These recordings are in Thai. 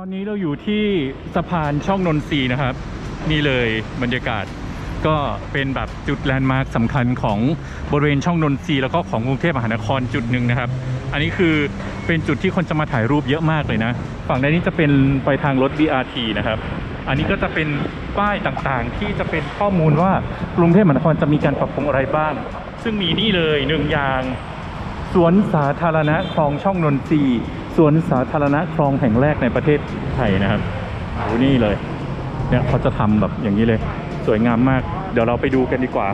ตอนนี้เราอยู่ที่สะพานช่องนนทรีนะครับ นี่เลยบรรยากาศก็เป็นแบบจุดแลนด์มาร์คสำคัญของบริเวณช่องนนทรีแล้วก็ของกรุงเทพมหานครจุดหนึ่งนะครับ อันนี้คือเป็นจุดที่คนจะมาถ่ายรูปเยอะมากเลยนะ ฝั่งด้านนี้จะเป็นไปทางรถ BRT นะครับ อันนี้ก็จะเป็นป้ายต่างๆ ที่จะเป็นข้อมูลว่ากรุงเทพมหานครจะมีการปรับปรุงอะไรบ้าง ซึ่งมีนี่เลยหนึ่งอย่าง สวนสาธารณะคลองช่องนนทรี สวนสาธารณะคลองแห่งแรกในประเทศไทยนะครับโอ้นี่เลย เนี่ยเขาจะทำแบบอย่างนี้เลย สวยงามมาก เดี๋ยวเราไปดูกันดีกว่า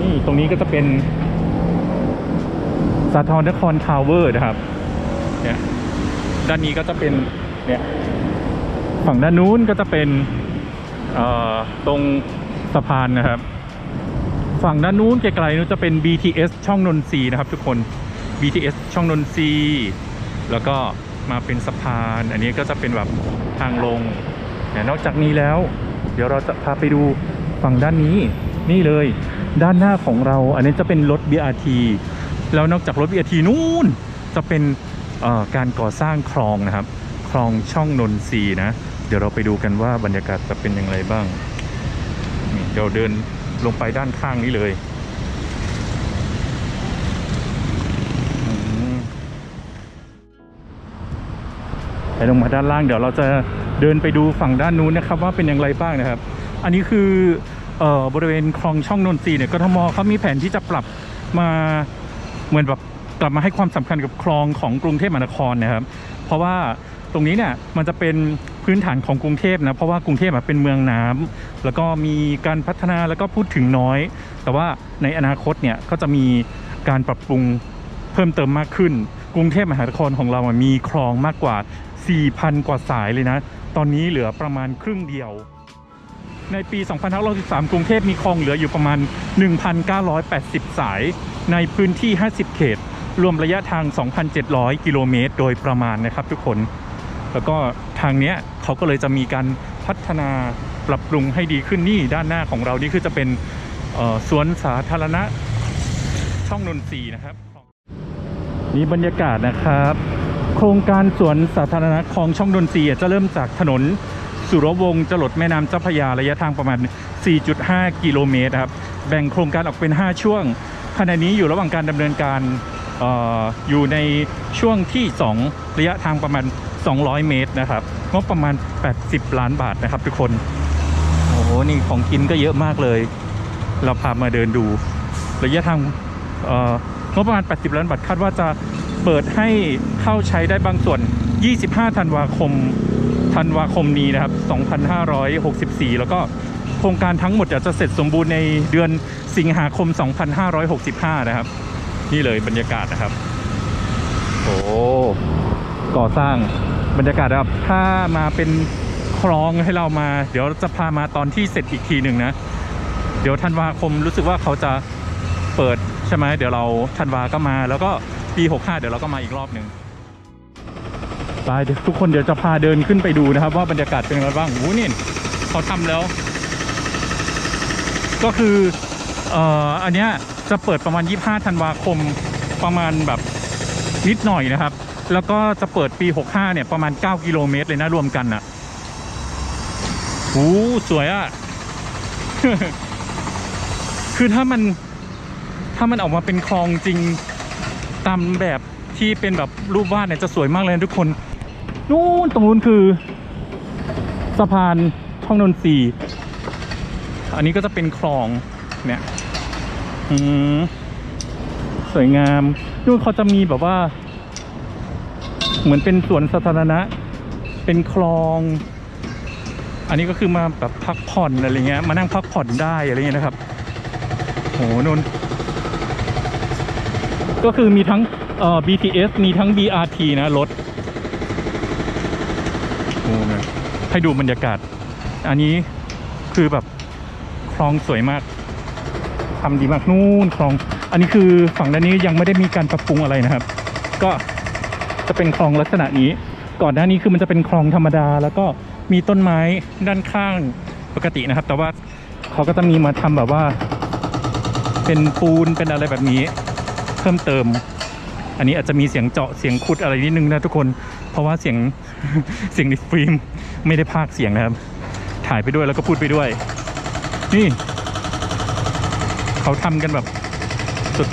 นี่ตรงนี้ก็จะเป็นสาทรนครทาวเวอร์นะครับ เนี่ย ด้านนี้ก็จะเป็น เนี่ย ฝั่งด้านนู้นก็จะเป็นตรงสะพานนะครับ ฝั่งด้านนู้นไกลๆนู้นจะเป็น BTS ช่องนนทรีนะครับทุกคน BTS ช่องนนทรี แล้วก็มาเป็นสะพาน อันนี้ก็จะเป็นแบบทางลงเนี่ยนอกจากนี้แล้ว เดี๋ยวเราจะพาไปดูฝั่งด้านนี้นี่เลย ด้านหน้าของเรา อันนี้จะเป็นรถ BRT แล้วนอกจากรถ BRT นู่นจะเป็นการก่อสร้างคลองนะครับ คลองช่องนนทรีนะ เดี๋ยวเราไปดูกันว่าบรรยากาศจะเป็นอย่างไรบ้างเดี๋ยวเดินลงไปด้านข้างนี้เลย ลงมาด้านล่างเดี๋ยวเราจะเดินไปดูฝั่งด้านนู้นนะครับ ว่าเป็นอย่างไรบ้างนะครับ อันนี้คือเอ่อบริเวณคลองช่องนนทรีเนี่ยกทมเขามีแผนที่จะปรับมาเหมือนแบบกลับมาให้ความสำคัญกับคลองของกรุงเทพมหานครนะครับ เพราะว่าตรงนี้เนี่ยมันจะเป็นพื้นฐานของกรุงเทพนะเพราะว่ากรุงเทพเป็นเมืองน้ำแล้วก็มีการพัฒนาแล้วก็พูดถึงน้อย แต่ว่าในอนาคตเนี่ยก็จะมีการปรับปรุงเพิ่มเติมมากขึ้น กรุงเทพมหานครของเราอะมีคลองมากกว่า 4,000 กว่าสายเลยนะ ตอนนี้เหลือประมาณครึ่งเดียว ในปี 2563กรุงเทพมีคลองเหลืออยู่ประมาณ 1,980 สาย ในพื้นที่ 50 เขต รวมระยะทาง 2,700 กิโลเมตร โดยประมาณนะครับทุกคน แล้วก็ทางเนี้ยเขาก็เลยจะมีการพัฒนาปรับปรุงให้ดีขึ้นนี่ด้านหน้าของเรานี่คือจะเป็นสวนสาธารณะช่องนนทรีนะครับ นี่บรรยากาศนะครับ โครงการสวนสาธารณะคลองช่องดนตรีจะเริ่มจากถนนสุรวงศ์จรดแม่น้ำเจ้าพระยาระยะทางประมาณ 4.5 กิโลเมตรนะครับ แบ่งโครงการออกเป็น 5 ช่วง ขณะนี้อยู่ระหว่างการดำเนินการอออยู่ในช่วงที่ 2 ระยะทางประมาณ 200 เมตรนะครับ งบประมาณ 80 ล้านบาทนะครับทุกคน โอ้โห นี่ของกินก็เยอะมากเลย เราพามาเดินดู ระยะทางงบประมาณ 80 ล้านบาทคาดว่าจะ เปิดให้เข้าใช้ได้บางส่วน 25 ธันวาคม ธันวาคมนี้นะครับ 2564 แล้วก็โครงการทั้งหมดจะเสร็จสมบูรณ์ในเดือนสิงหาคม 2565 นะครับ นี่เลยบรรยากาศนะครับ โอ้ก่อสร้างบรรยากาศครับ ถ้ามาเป็นคลองให้เรามา เดี๋ยวจะพามาตอนที่เสร็จอีกทีหนึ่งนะ เดี๋ยวธันวาคมรู้สึกว่าเขาจะเปิดใช่ไหมเดี๋ยวเราธันวาก็มาแล้วก็ ปี 65 เดี๋ยวเราก็มาอีกรอบหนึ่งไปเดี๋ยวทุกคนเดี๋ยวจะพาเดินขึ้นไปดูนะครับว่าบรรยากาศเป็นยังไงบ้างโอ้โหนี่เขาทำแล้ว ก็คือเอ่ออันเนี้ยจะเปิดประมาณ 25 ธันวาคมประมาณแบบนิดหน่อยนะครับ แล้วก็จะเปิดปี 65 เนี่ยประมาณ 9 กิโลเมตรเลยนะรวมกันอะโอ้สวยอะ คือถ้ามันถ้ามันออกมาเป็นคลองจริง ตามแบบที่เป็นแบบรูปวาดเนี่ยจะสวยมากเลยทุกคนนู่นตรงนู้นคือ สะพานช่องนนทรีอันนี้ก็จะเป็นคลองเนี่ยอืมสวยงามนู่นเขาจะมีแบบว่า เหมือนเป็นสวนสาธารณะ เป็นคลอง อันนี้ก็คือมาแบบพักผ่อนอะไรเงี้ยมานั่งพักผ่อนได้อะไรเงี้ยนะครับโหนน ก็คือมีทั้งเอ่อ BTS มีทั้ง BRT นะรถโอ้ยให้ดูบรรยากาศ อันนี้คือแบบคลองสวยมากทำดีมากนู่นคลอง อันนี้คือฝั่งด้านนี้ยังไม่ได้มีการปรับปรุงอะไรนะครับ ก็จะเป็นคลองลักษณะนี้ ก่อนหน้านี้คือมันจะเป็นคลองธรรมดา แล้วก็มีต้นไม้ด้านข้างปกตินะครับ แต่ว่าเขาก็จะมีมาทำแบบว่า เป็นปูนเป็นอะไรแบบนี้ เพิ่มเติม อันนี้อาจจะมีเสียงเจาะเสียงขุดอะไรนิดนึงนะทุกคน เพราะว่าเสียงเสียงในฟิล์มไม่ได้พากเสียงนะครับ ถ่ายไปด้วยแล้วก็พูดไปด้วย นี่ เขาทำกันแบบ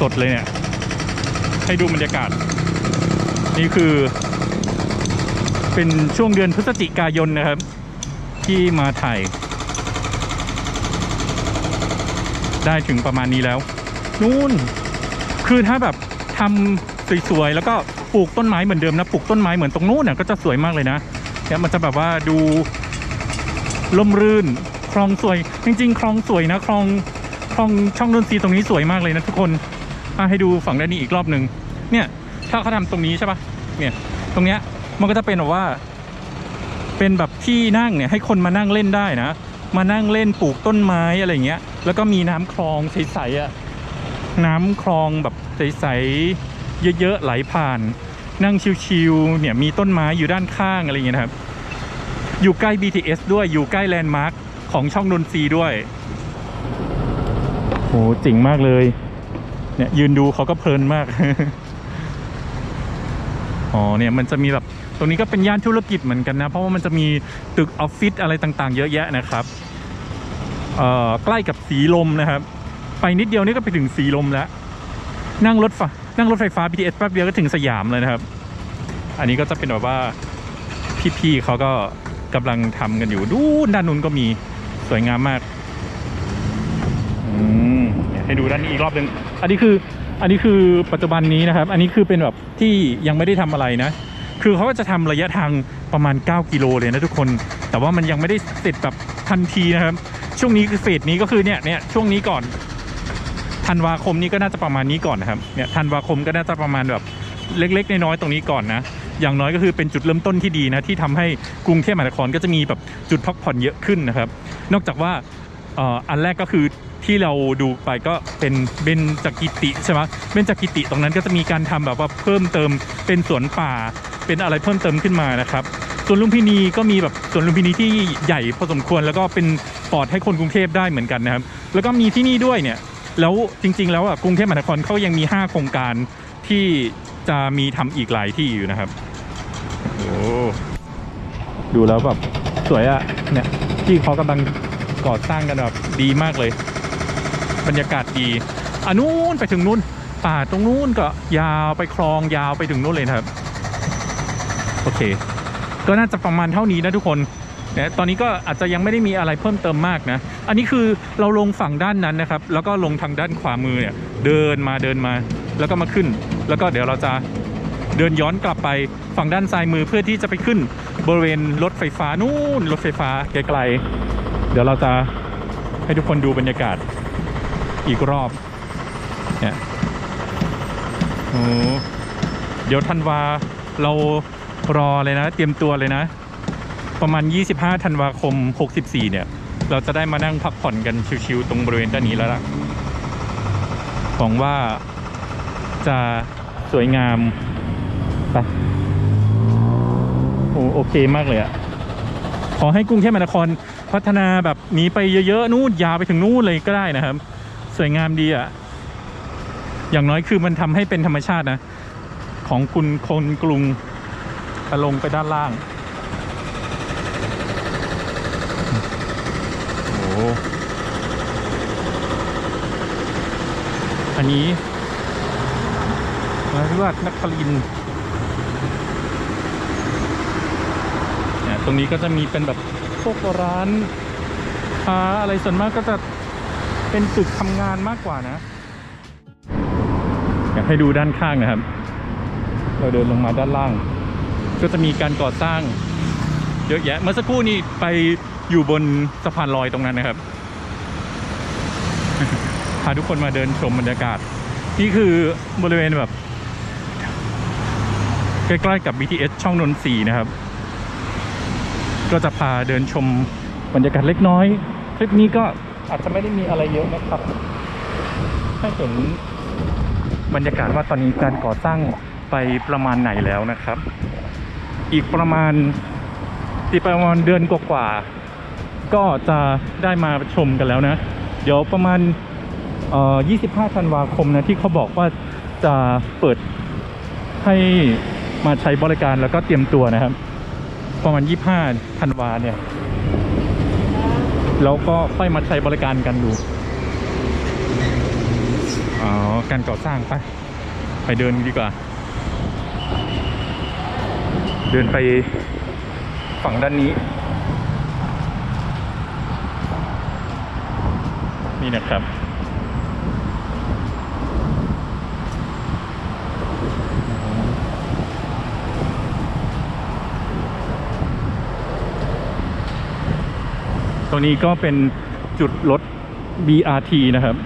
สดๆเลยเนี่ย ให้ดูบรรยากาศ นี่คือ เป็นช่วงเดือนพฤศจิกายนนะครับ ที่มาถ่ายได้ถึงประมาณนี้แล้ว นู่น คือถ้าแบบทำสวยๆแล้วก็ปลูกต้นไม้เหมือนเดิมนะปลูกต้นไม้เหมือนตรงนู้นน่ะก็จะสวยมากเลยนะเนี่ยมันจะแบบว่าดูล่มรื่นคลองสวย จริง ๆ คลองสวยนะคลองคลองช่องดนตรีตรงนี้สวยมากเลยนะทุกคนอะให้ดูฝั่งด้านนี้อีกรอบหนึ่งเนี่ยถ้าเขาทำตรงนี้ใช่ปะเนี่ยตรงเนี้ยมันก็จะเป็นแบบว่า เป็นแบบที่นั่งเนี่ยให้คนมานั่งเล่นได้นะ มานั่งเล่นปลูกต้นไม้อะไรเงี้ย แล้วก็มีน้ำคลองใสๆอะ น้ำคลองแบบใสๆเยอะๆไหลผ่าน นั่งชิวๆเนี่ยมีต้นไม้อยู่ด้านข้างอะไรอย่างเงี้ยครับ อยู่ใกล้ BTS ด้วยอยู่ใกล้แลนด์มาร์คของช่องนนทรีด้วยโหเจ๋งมากเลย เนี่ยยืนดูเขาก็เพลินมากอ๋อเนี่ยมันจะมีแบบตรงนี้ก็เป็นย่านธุรกิจเหมือนกันนะ เพราะว่ามันจะมีตึกออฟฟิศอะไรต่างๆ เยอะแยะนะครับ เอ่อใกล้กับสีลมนะครับ ไปนิดเดียวนี่ก็ไปถึงสีลมแล้ว นั่งรถไฟนั่งรถไฟฟ้า BTS แป๊บเดียวก็ถึงสยามเลยนะครับ อันนี้ก็จะเป็นแบบว่าพี่ๆเขาก็กำลังทำกันอยู่ดูด้านนู้นก็มีสวยงามมากอืมให้ดูด้านนี้อีกรอบหนึ่งอันนี้คืออันนี้คือปัจจุบันนี้นะครับ อันนี้คือเป็นแบบที่ยังไม่ได้ทำอะไรนะ คือเขาก็จะทำระยะทางประมาณ 9 กิโลเลยนะทุกคน แต่ว่ามันยังไม่ได้เสร็จแบบทันทีนะครับ ช่วงนี้คือเฟสนี้ก็คือเนี่ยเนี่ยช่วงนี้ก่อน ธันวาคมนี้ก็น่าจะประมาณนี้ก่อนนะครับเนี่ยธันวาคมก็น่าจะประมาณแบบเล็ก ๆ น้อยๆตรงนี้ก่อนนะอย่างน้อยก็คือเป็นจุดเริ่มต้นที่ดีนะที่ทำให้กรุงเทพมหานครก็จะมีแบบจุดพักผ่อนเยอะขึ้นนะครับ นอกจากว่าอันแรกก็คือที่เราดูไปก็เป็นเบญจกิติใช่ไหมเบญจกิติตรงนั้นก็จะมีการทำแบบว่าเพิ่มเติมเป็นสวนป่า เป็นอะไรเพิ่มเติมขึ้นมานะครับส่วนลุมพินีก็มีแบบสวนลุมพินีที่ใหญ่พอสมควร แล้วก็เป็นปอดให้คนกรุงเทพได้เหมือนกันนะครับ แล้วก็มีที่นี่ด้วยเนี่ย แล้วจริง ๆ แล้วอะกรุงเทพมหานครเขายังมี 5 โครงการที่จะมีทำอีกหลายที่อยู่นะครับโอ้ดูแล้วแบบสวยอะเนี่ยที่เขากำลังก่อสร้างกันแบบดีมากเลย บรรยากาศดีอะนู้นไปถึงนู้นป่าตรงนู้นก็ยาวไปคลองยาวไปถึงนู้นเลยนะครับ โอเค ก็น่าจะประมาณเท่านี้นะทุกคน นี่ยตอนนี้ก็อาจจะยังไม่ได้มีอะไรเพิ่มเติมมากนะ อันนี้คือเราลงฝั่งด้านนั้นนะครับ แล้วก็ลงทางด้านขวามือเนี่ยเดินมาเดินมาแล้วก็มาขึ้น แล้วก็เดี๋ยวเราจะเดินย้อนกลับไปฝั่งด้านซ้ายมือเพื่อที่จะไปขึ้นบริเวณรถไฟฟ้านู่นรถไฟฟ้าไกลๆเดี๋ยวเราจะให้ทุกคนดูบรรยากาศอีกรอบเนี่ยโอ้เดี๋ยวธันวาเรารอเลยนะ เตรียมตัวเลยนะ ประมาณ 25 ธันวาคม 64 เนี่ย เราจะได้มานั่งพักผ่อนกันชิวๆตรงบริเวณด้านนี้แล้วล่ะหวังว่าจะสวยงามไปโอ้โอเคมากเลยอะขอให้กรุงเทพมหานครพัฒนาแบบนี้ไปเยอะๆนู่นยาวไปถึงนู่นเลยก็ได้นะครับ สวยงามดีอะอย่างน้อยคือมันทำให้เป็นธรรมชาตินะ ของคุณคนกรุงจะลงไปด้านล่าง โอ้โห อันนี้นราชนครินทร์เนี่ยตรงนี้ก็จะมีเป็นแบบพวกร้านค้าอะไรส่วนมากก็จะเป็นตึกทำงานมากกว่านะ อยากให้ดูด้านข้างนะครับ เราเดินลงมาด้านล่าง ก็จะมีการก่อสร้างเยอะแยะเมื่อสักครู่นี้ไปอยู่บนสะพานลอยตรงนั้นนะครับ พาทุกคนมาเดินชมบรรยากาศ นี่คือบริเวณแบบ ใกล้ๆกับ BTS ช่องนนทรีนะครับ ก็จะพาเดินชมบรรยากาศเล็กน้อยคลิปนี้ก็อาจจะไม่ได้มีอะไรเยอะนะครับ ให้เห็นบรรยากาศว่าตอนนี้การก่อสร้างไปประมาณไหนแล้วนะครับ อีกประมาณอีประมาณเดือนกว่าๆก็จะได้มาชมกันแล้วนะ เดี๋ยวประมาณ 25ธันวาคมนะที่เขาบอกว่าจะเปิดให้มาใช้บริการแล้วก็เตรียมตัวนะครับ ประมาณ 25ธันวาเนี่ย แล้วก็ค่อยมาใช้บริการกันดู อ๋อ การก่อสร้างไป ไปเดินดีกว่า เดินไปฝั่งด้านนี้ นี่นะครับ รงนี้ก็เป็นจุดรถ BRT นะครับ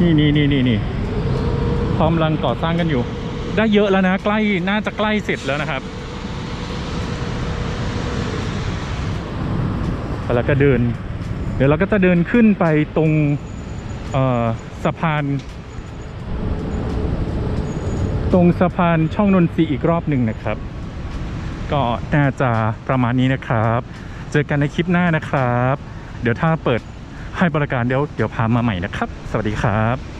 นี่นี่นี่นี่นี่กำลังก่อสร้างกันอยู่ ได้เยอะแล้วนะ ใกล้น่าจะใกล้เสร็จแล้วนะครับแล้วก็เดิน เดี๋ยวเราก็จะเดินขึ้นไปตรงสะพาน ตรงสะพานช่องนนทรีอีกรอบหนึ่งนะครับ ก็น่าจะประมาณนี้นะครับ เจอกันในคลิปหน้านะครับ เดี๋ยวถ้าเปิดให้บริการเดี๋ยวเดี๋ยวพามาใหม่นะครับ สวัสดีครับ